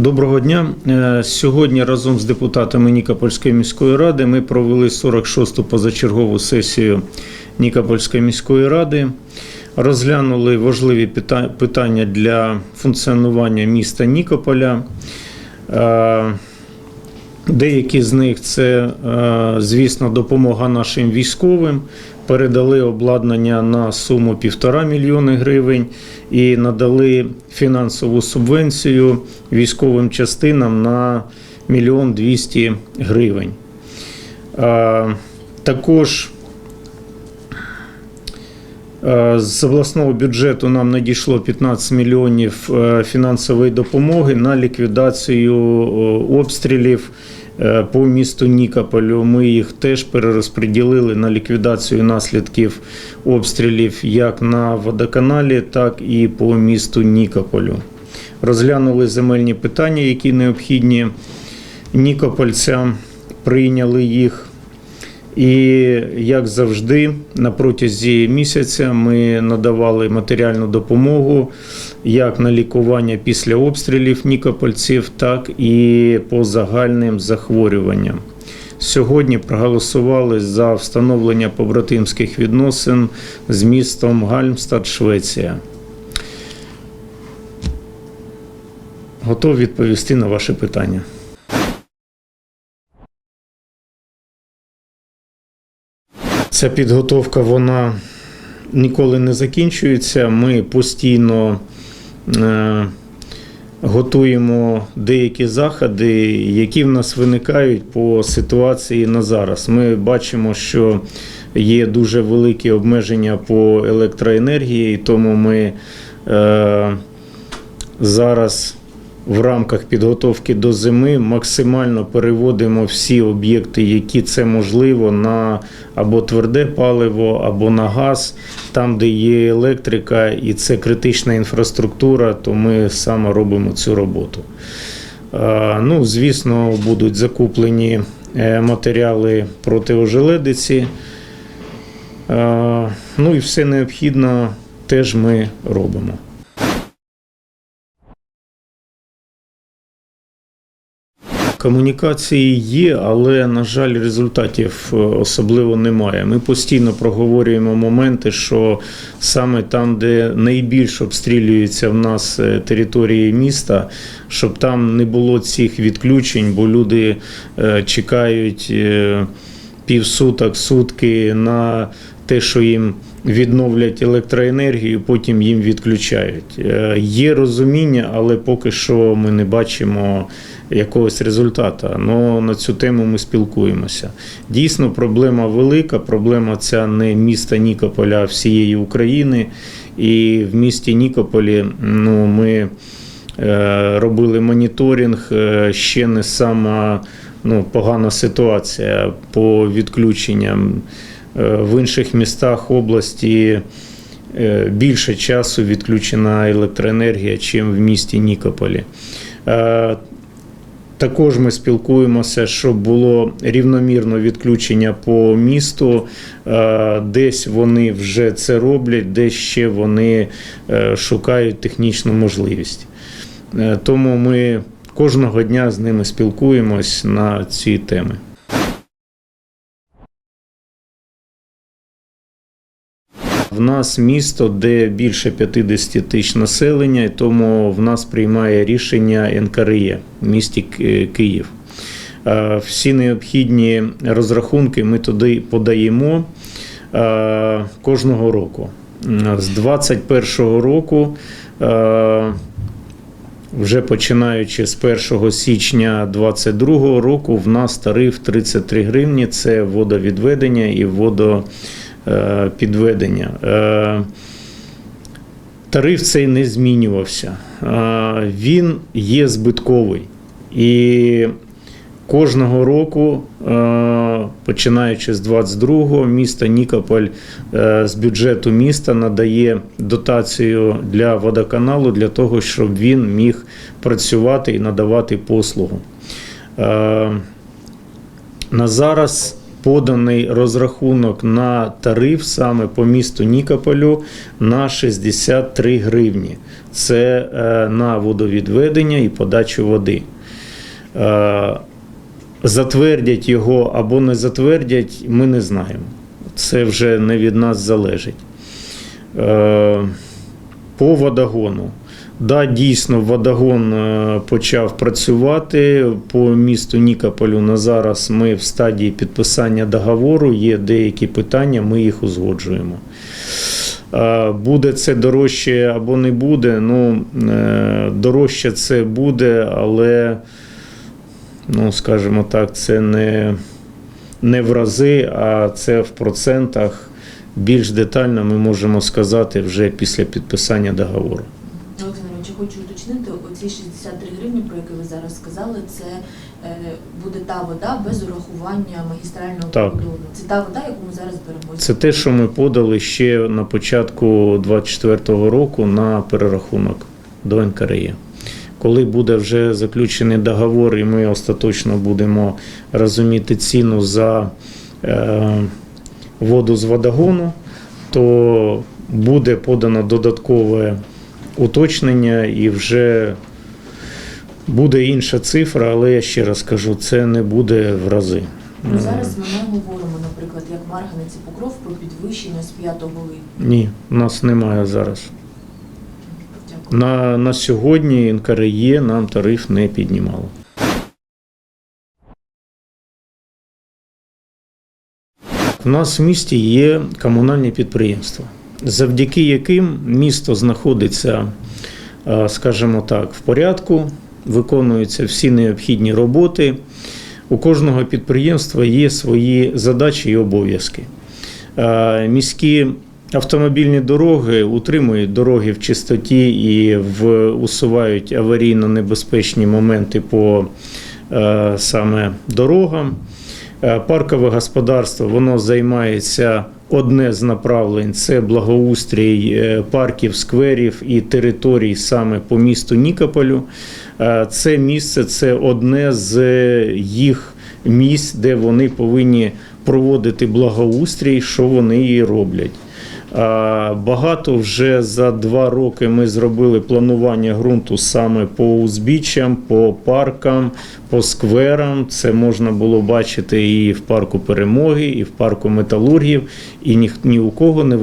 Доброго дня. Е, Сьогодні разом з депутатами Нікопольської міської ради ми провели 46-ту позачергову сесію Нікопольської міської ради. Розглянули важливі питання для функціонування міста Нікополя. Е, Деякі з них це, е, звісно, допомога нашим військовим. Передали обладнання на суму півтора мільйони гривень і надали фінансову субвенцію військовим частинам на мільйон двісті гривень. Також З обласного бюджету нам надійшло 15 мільйонів е, фінансової допомоги на ліквідацію е, обстрілів по місту Нікополю. Ми їх теж перерозподілили на ліквідацію наслідків обстрілів як на водоканалі, так і по місту Нікополю. Розглянули земельні питання, які необхідні нікопольцям, прийняли їх. І як завжди, на протязі місяця ми надавали матеріальну допомогу як на лікування після обстрілів нікопольців, так і по загальним захворюванням. Сьогодні проголосували за встановлення побратимських відносин з містом Гальмстад, Швеція. Готов відповісти на ваші питання. Ця підготовка вона ніколи не закінчується. Ми постійно готуємо деякі заходи, які в нас виникають по ситуації на зараз. Ми бачимо, що є дуже великі обмеження по електроенергії, тому ми е, зараз в рамках підготовки до зими максимально переводимо всі об'єкти, які це можливо, на або тверде паливо, або на газ, там, де є електрика і це критична інфраструктура, то ми саме робимо цю роботу. Ну, звісно, будуть закуплені е, матеріали проти ожеледиці. Ну і все необхідне теж ми робимо. Комунікації є, але, на жаль, результатів е, особливо немає. Ми постійно проговорюємо моменти, що саме там, де найбільш обстрілюються в нас е, території міста, щоб там не було цих відключень, бо люди е, чекають півсуток, сутки на те, що їм відновлять електроенергію, потім їм відключають. Е, Є розуміння, але поки що ми не бачимо якогось результату. Но на цю тему ми спілкуємося. Дійсно, проблема велика. Проблема ця не міста Нікополя, а всієї України. І в місті Нікополі ну, ми е, робили моніторинг. е, Ще не сама ну, погана ситуація по відключенням. Е, В інших містах області е, більше часу відключена електроенергія, ніж в місті Нікополі. Е, Також ми спілкуємося, щоб було рівномірно відключення по місту. Десь вони вже це роблять, десь ще вони шукають технічну можливість. Тому ми кожного дня з ними спілкуємось на ці теми. Нас місто, де більше 50 тисяч населення, і тому в нас приймає рішення НКРЄ в місті Київ. Всі необхідні розрахунки ми туди подаємо кожного року. З 2021 року, вже починаючи з 1 січня 2022 року, в нас тариф 33 гривні це водовідведення і водопідведення. Е, Тариф цей не змінювався. Е, Він є збитковий. І кожного року, е, починаючи з 22-го, місто Нікополь е, з бюджету міста надає дотацію для водоканалу для того, щоб він міг працювати і надавати послугу. Е, На зараз поданий розрахунок на тариф саме по місту Нікополю на 63 гривні. Це е, на водовідведення і подачу води. Е, Затвердять його або не затвердять, ми не знаємо. Це вже не від нас залежить. Е, По водогону. Да, дійсно, водогон е, почав працювати по місту Нікополю. На зараз ми в стадії підписання договору. Є деякі питання, ми їх узгоджуємо. Е, Буде це дорожче або не буде. Ну, е, дорожче це буде, але, ну, скажімо так, це не, не в рази, а це в процентах. Більш детально ми можемо сказати вже після підписання договору. Хочу уточнити, оці 63 гривні, про які ви зараз сказали, це е, буде та вода без урахування магістрального Так. кордону. Це та вода, яку ми зараз беремо. Це те, що ми подали ще на початку 2024 року на перерахунок до НКРЄ. Коли буде вже заключений договор, і ми остаточно будемо розуміти ціну за е, воду з водогону, то буде подано додаткове уточнення і вже буде інша цифра, але я ще раз кажу, це не буде в рази. Ну, зараз ми не говоримо, наприклад, як Марганець і Покров про підвищення з 5 липня. Ні, нас немає зараз. Дякую. На, на сьогодні НКРЄ нам тариф не піднімало. У нас в місті є комунальні підприємства, завдяки яким місто знаходиться, скажімо так, в порядку, виконуються всі необхідні роботи. У кожного підприємства є свої задачі і обов'язки. Міські автомобільні дороги утримують дороги в чистоті і в, усувають аварійно небезпечні моменти по саме дорогам. Паркове господарство воно займається одне з направлень це благоустрій е, парків, скверів і територій саме по місту Нікополю. Е, Це місце це одне з їх місць, де вони повинні проводити благоустрій, що вони і роблять. Багато вже за два роки ми зробили планування ґрунту саме по узбіччям, по паркам, по скверам. Це можна було бачити і в парку перемоги, і в парку металургів, і ні, ні у кого не,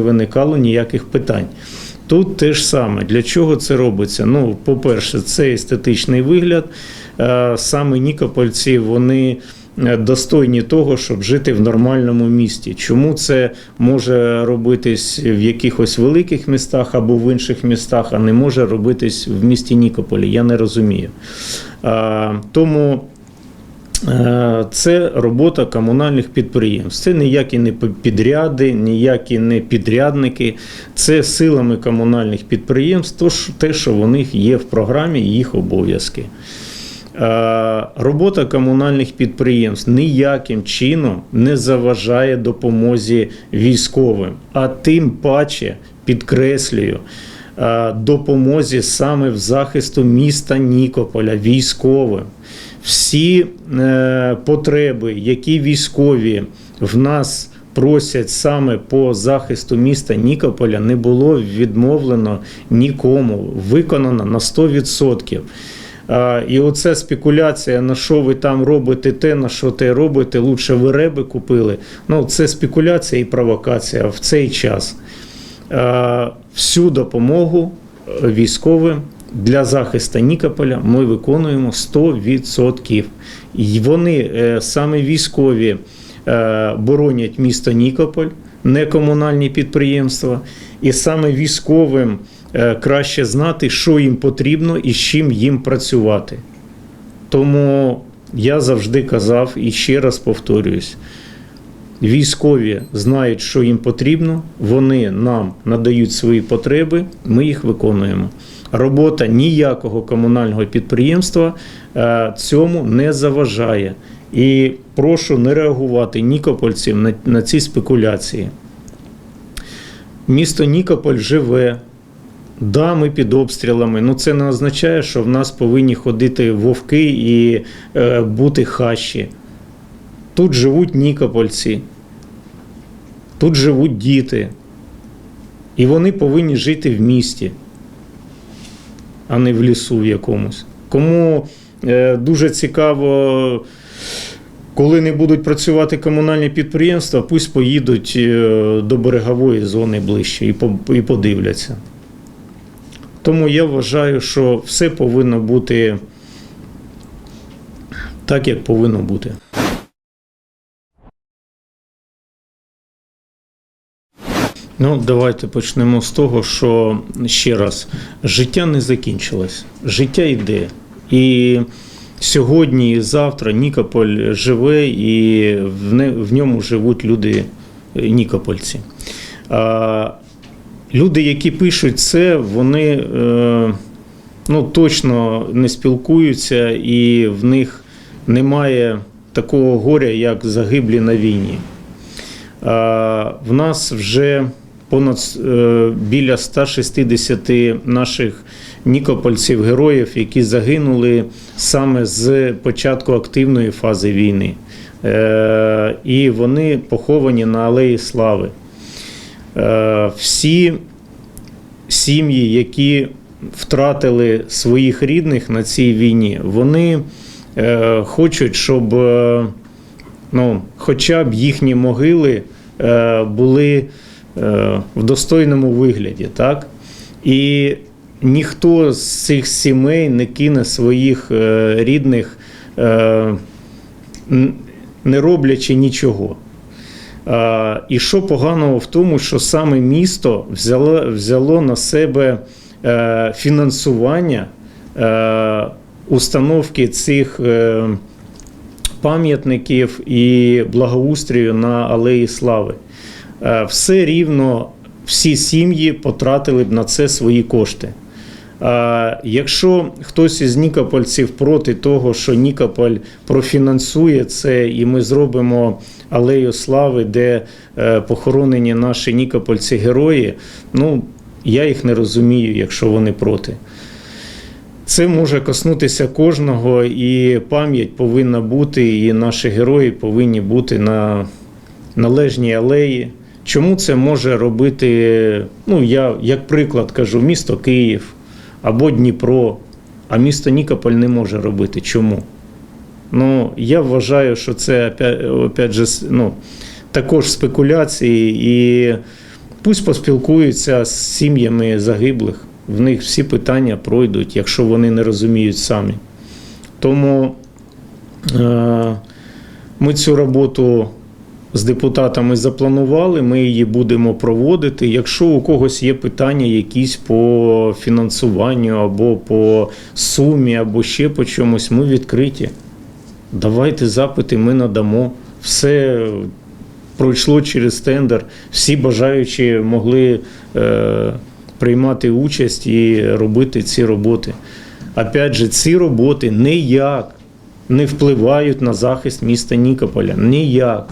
виникало ніяких питань. Тут те ж саме. Для чого це робиться? Ну, по-перше, це естетичний вигляд. Саме Нікопольці вони достойні того, щоб жити в нормальному місті. Чому це може робитись в якихось великих містах або в інших містах, а не може робитись в місті Нікополі? Я не розумію. Е, Тому Е, Це робота комунальних підприємств. Це ніякі не підряди, ніякі не підрядники. Це силами комунальних підприємств, те, що в них є в програмі, їх обов'язки. Е, Робота комунальних підприємств ніяким чином не заважає допомозі військовим, а тим паче підкреслюю. е, Допомозі саме в захисту міста Нікополя військовим всі е, потреби, які військові в нас просять саме по захисту міста Нікополя, не було відмовлено нікому, виконано на 100%. І оце спекуляція, на що ви там робите те, на що те робите, лучше ви реби купили. Ну, це спекуляція і провокація в цей час. Всю допомогу е, військовим для захисту Нікополя ми виконуємо 100%. І вони е, саме військові е, боронять місто Нікополь, не комунальні підприємства, і саме військовим краще знати, що їм потрібно і з чим їм працювати. Тому я завжди казав і ще раз повторююсь. Військові знають, що їм потрібно, вони нам надають свої потреби, ми їх виконуємо. Робота ніякого комунального підприємства е, цьому не заважає. І прошу не реагувати нікопольців на ці спекуляції. Місто Нікополь живе. Да, ми під обстрілами. Ну це не означає, що в нас повинні ходити вовки і е, бути хащі. Тут живуть нікопольці, тут живуть діти. І вони повинні жити в місті, а не в лісу в якомусь. Кому е, дуже цікаво, коли не будуть працювати комунальні підприємства, пусть поїдуть е, до берегової зони ближче і подивляться. Тому я вважаю, що все повинно бути так, як повинно бути. Ну, давайте почнемо з того, що ще раз, життя не закінчилось, життя йде. І сьогодні і завтра Нікополь живе, і в, ньому живуть люди е, нікопольці. Люди, які пишуть це, вони е, ну, точно не спілкуються, і в них немає такого горя, як загиблі на війні. В нас вже понад е, біля 160 наших нікопольців, героїв, які загинули саме з початку активної фази війни. Е, І вони поховані на Алеї Слави. Е, Всі сім'ї, які втратили своїх рідних на цій війні, вони е, хочуть, щоб е, ну, хоча б їхні могили були в достойному вигляді. Так? І ніхто з цих сімей не кине своїх рідних, не роблячи нічого. І що поганого в тому, що саме місто взяло, взяло на себе е, фінансування е, установки цих е, пам'ятників і благоустрію на Алеї Слави. Все рівно всі сім'ї потратили б на це свої кошти. А якщо хтось із Нікопольців проти того, що Нікополь профінансує це, і ми зробимо алею слави, де е, похоронені наші нікопольці герої, ну я їх не розумію, якщо вони проти. Це може коснутися кожного, і пам'ять повинна бути, і наші герої повинні бути на належній алеї. Чому це може робити, ну я як приклад кажу, місто Київ або Дніпро, а місто Нікополь не може робити. Чому? Ну, я вважаю, що це опять, же, ну, також спекуляції, і пусть поспілкуються з сім'ями загиблих. В них всі питання пройдуть, якщо вони не розуміють самі. Тому е, ми цю роботу з депутатами запланували, ми її будемо проводити. Якщо у когось є питання якісь по фінансуванню або по сумі, або ще по чомусь, ми відкриті. Давайте запити, ми надамо. Все пройшло через тендер, всі бажаючі могли е, приймати участь і робити ці роботи. Опять же, ці роботи ніяк не впливають на захист міста Нікополя. Ніяк.